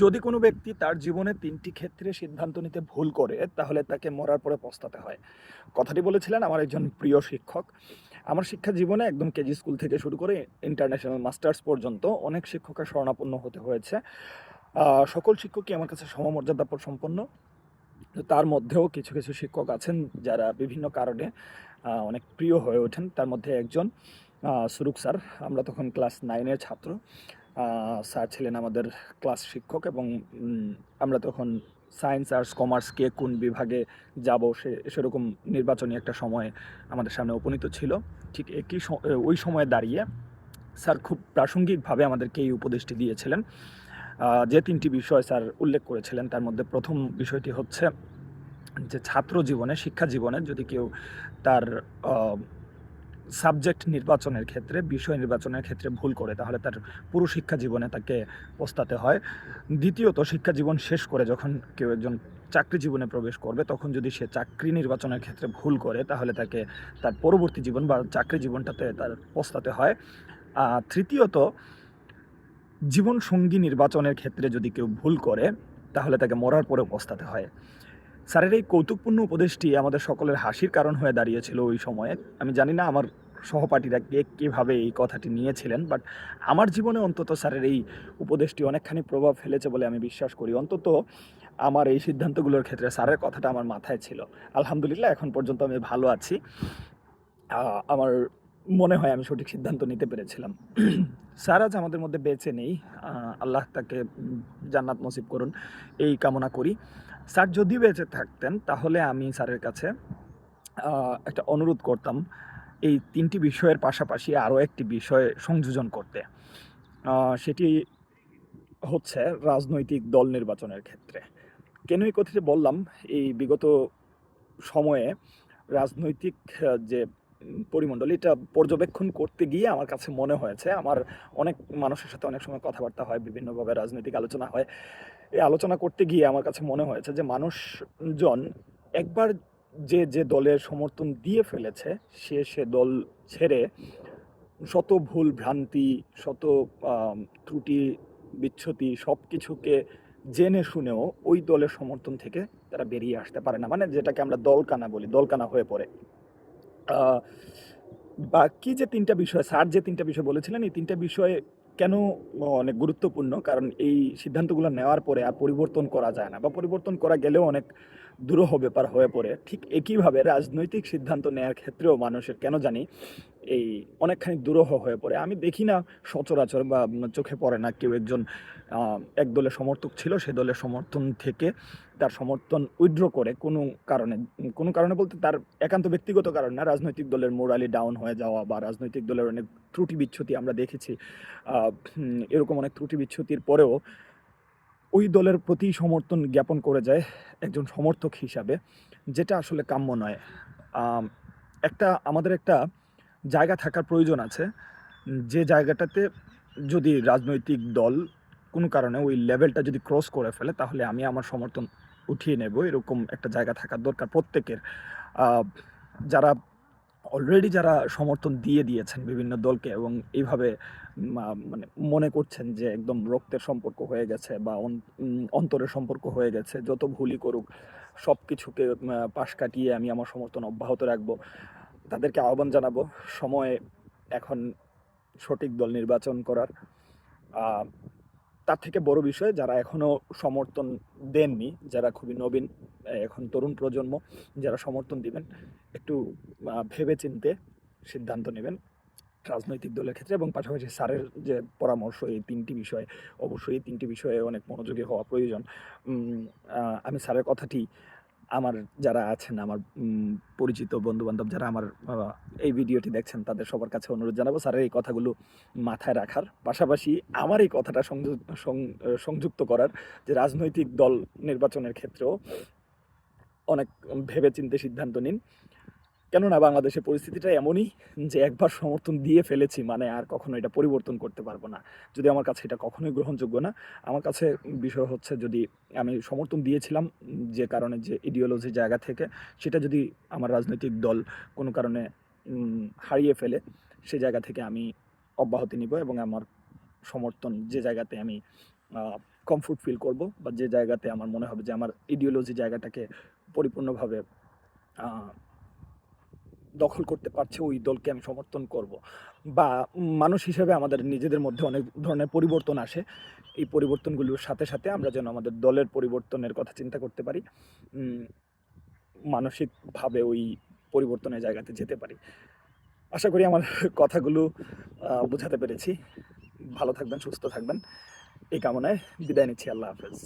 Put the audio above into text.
যদি কোনো ব্যক্তি তার জীবনে তিনটি ক্ষেত্রে সিদ্ধান্ত নিতে ভুল করে, তাহলে তাকে মরার পরে পস্তাতে হয়। কথাটি বলেছিলেন আমার একজন প্রিয় শিক্ষক। আমার শিক্ষা জীবনে একদম কেজি স্কুল থেকে শুরু করে ইন্টারন্যাশনাল মাস্টার্স পর্যন্ত অনেক শিক্ষকের শরণাপন্ন হতে হয়েছে। সকল শিক্ষকই আমার কাছে সমমর্যাদাপর সম্পন্ন। তার মধ্যেও কিছু কিছু শিক্ষক আছেন যারা বিভিন্ন কারণে অনেক প্রিয় হয়ে ওঠেন। তার মধ্যে একজন সুরুক স্যার। আমরা তখন ক্লাস নাইনের ছাত্র। স্যার ছিলেন আমাদের ক্লাস শিক্ষক এবং আমরা তখন সায়েন্স, আর্টস, কমার্স কে কোন বিভাগে যাব সে, সেরকম নির্বাচনী একটা সময় আমাদের সামনে উপনীত ছিল। ঠিক একই ওই সময়ে দাঁড়িয়ে স্যার খুব প্রাসঙ্গিকভাবে আমাদেরকে এই উপদেশটি দিয়েছিলেন। যে তিনটি বিষয় স্যার উল্লেখ করেছিলেন, তার মধ্যে প্রথম বিষয়টি হচ্ছে যে ছাত্র জীবনে, শিক্ষা জীবনে যদি কেউ তার সাবজেক্ট নির্বাচনের ক্ষেত্রে, বিষয় নির্বাচনের ক্ষেত্রে ভুল করে, তাহলে তার পুরো শিক্ষা জীবনে তাকে পস্তাতে হয়। দ্বিতীয়ত, শিক্ষা জীবন শেষ করে যখন কেউ একজন চাকরি জীবনে প্রবেশ করবে, তখন যদি সে চাকরি নির্বাচনের ক্ষেত্রে ভুল করে, তাহলে তাকে তার পরবর্তী জীবন বা চাকরি জীবনটাতে তার পস্তাতে হয়। আর তৃতীয়ত জীবন সঙ্গী নির্বাচনের ক্ষেত্রে যদি কেউ ভুল করে, তাহলে তাকে মরার পরেও পস্তাতে হয়। স্যারের এই কৌতুকপূর্ণ উপদেশটি আমাদের সকলের হাসির কারণ হয়ে দাঁড়িয়েছিল ওই সময়ে। আমি জানি না আমার সহপাঠীরা কে কীভাবে এই কথাটি নিয়েছিলেন বাট আমার জীবনে অন্তত স্যারের এই উপদেশটি অনেকখানি প্রভাব ফেলেছে বলে আমি বিশ্বাস করি। অন্তত আমার এই সিদ্ধান্তগুলোর ক্ষেত্রে স্যারের কথাটা আমার মাথায় ছিল। আলহামদুলিল্লাহ, এখন পর্যন্ত আমি ভালো আছি। আমার মনে হয় আমি সঠিক সিদ্ধান্ত নিতে পেরেছিলাম। স্যার আজ আমাদের মধ্যে বেঁচে নেই। আল্লাহ তাকে জান্নাত নসিব করুন। এই কামনা করি। স্যার, যদি বেঁচে থাকতেন, তাহলে আমি স্যারের কাছে একটা অনুরোধ করতাম এই তিনটি বিষয়ের পাশাপাশি আরও একটি বিষয় সংযোজন করতে। সেটি হচ্ছে রাজনৈতিক দল নির্বাচনের ক্ষেত্রে। কেন এই কথাটি বললাম? এই বিগত সময়ে রাজনৈতিক যে পরিমণ্ডল, এটা পর্যবেক্ষণ করতে গিয়ে আমার কাছে মনে হয়েছে। আমার অনেক মানুষের সাথে অনেক সময় কথাবার্তা হয়, বিভিন্নভাবে রাজনৈতিক আলোচনা হয়। এই আলোচনা করতে গিয়ে আমার কাছে মনে হয়েছে যে, মানুষজন একবার যে যে দলের সমর্থন দিয়ে ফেলেছে, সে সে দল ছেড়ে শত ভুল ভ্রান্তি, শত ত্রুটি, বিচ্ছুতি সব কিছুকে জেনে শুনেও ওই দলের সমর্থন থেকে তারা বেরিয়ে আসতে পারে না। মানে যেটাকে আমরা দলকানা বলি, দলকানা হয়ে পড়ে। বাকি যে তিনটা বিষয়, স্যার যে তিনটা বিষয় বলেছিলেন, এই তিনটা বিষয়ে কেন অনেক গুরুত্বপূর্ণ? কারণ এই সিদ্ধান্তগুলো নেওয়ার পরে আর পরিবর্তন করা যায় না, বা পরিবর্তন করা গেলেও অনেক দুরূহ ব্যাপার হয়ে পড়ে। ঠিক একইভাবে রাজনৈতিক সিদ্ধান্ত নেওয়ার ক্ষেত্রেও মানুষের, কেন জানি এই অনেকখানি দুরূহ হয়ে পড়ে। আমি দেখি না সচরাচর বা চোখে পড়ে না কেউ একজন এক দলের সমর্থক ছিল, সে দলের সমর্থন থেকে তার সমর্থন উইথড্র করে কোনো কারণে কোনো কারণে বলতে তার একান্ত ব্যক্তিগত কারণ না, রাজনৈতিক দলের মোরালি ডাউন হয়ে যাওয়া বা রাজনৈতিক দলের অনেক ত্রুটি বিচ্ছুতি আমরা দেখেছি। এরকম অনেক ত্রুটি বিচ্ছুতির পরেও ওই দলের প্রতি সমর্থন জ্ঞাপন করে যায় একজন সমর্থক হিসাবে, যেটা আসলে কাম্য নয়। একটা, আমাদের একটা জায়গা থাকার প্রয়োজন আছে। যে জায়গাটাতে যদি রাজনৈতিক দল কোনো কারণে ওই লেভেলটা যদি ক্রস করে ফেলে, তাহলে আমি আমার সমর্থন উঠিয়ে নেব, এরকম একটা জায়গা থাকার দরকার প্রত্যেকের। যারা অলরেডি যারা সমর্থন দিয়ে দিয়েছেন বিভিন্ন দলকে এবং এইভাবে মানে মনে করছেন যে একদম রক্তের সম্পর্ক হয়ে গেছে বা অন- অন্তরের সম্পর্ক হয়ে গেছে, যত ভুলই করুক সব কিছুকে পাশ কাটিয়ে আমি আমার সমর্থন অব্যাহত রাখব। তাদেরকে আহ্বান জানাব, সময় এখন সঠিক দল নির্বাচন করার। তার থেকে বড় বিষয় যারা এখনও সমর্থন দেননি, যারা খুবই নবীন এখন তরুণ প্রজন্ম, যারা সমর্থন দিবেন, একটু ভেবে চিনতে সিদ্ধান্ত নেবেন রাজনৈতিক দলের ক্ষেত্রে এবং পাশাপাশি স্যারের যে পরামর্শ, এই তিনটি বিষয়ে, অবশ্যই এই তিনটি বিষয়ে অনেক মনোযোগী হওয়া প্রয়োজন। আমি স্যারের কথাটি আমার যারা আছেন, আমার পরিচিত বন্ধু বান্ধব যারা আমার এই ভিডিওটি দেখছেন, তাদের সবার কাছে অনুরোধ জানাব স্যারের এই কথাগুলো মাথায় রাখার। পাশাপাশি আমার এই কথাটা সংযু- সংযুক্ত করার যে রাজনৈতিক দল নির্বাচনের ক্ষেত্রেও অনেক ভেবে চিন্তে সিদ্ধান্ত নিন। কেননা বাংলাদেশের পরিস্থিতিটা এমনই যে একবার সমর্থন দিয়ে ফেলেছি মানে আর কখনো এটা পরিবর্তন করতে পারব না। যদি আমার কাছে এটা কখনোই গ্রহণযোগ্য না, আমার কাছে বিষয় হচ্ছে যদি আমি সমর্থন দিয়েছিলাম যে কারণে যে ইডিওলজি জায়গা থেকে, সেটা যদি আমার রাজনৈতিক দল কোনো কারণে হারিয়ে ফেলে, সে জায়গা থেকে আমি অব্যাহতি নিব এবং আমার সমর্থন যে জায়গাতে আমি কমফোর্ট ফিল করব বা যে জায়গাতে আমার মনে হবে যে আমার ইডিওলজি জায়গাটাকে পরিপূর্ণভাবে দখল করতে পারছে, ওই দলকে আমি সমর্থন করব। বা মানুষ হিসেবে আমাদের নিজেদের মধ্যে অনেক ধরনের পরিবর্তন আসে। এই পরিবর্তনগুলোর সাথে সাথে আমরা যেন আমাদের দলের পরিবর্তনের কথা চিন্তা করতে পারি মানসিকভাবে ওই পরিবর্তনের জায়গাতে যেতে পারি। আশা করি আমার কথাগুলো বোঝাতে পেরেছি। ভালো থাকবেন, সুস্থ থাকবেন। এই কামনায় বিদায় নিচ্ছি, আল্লাহ হাফেজ।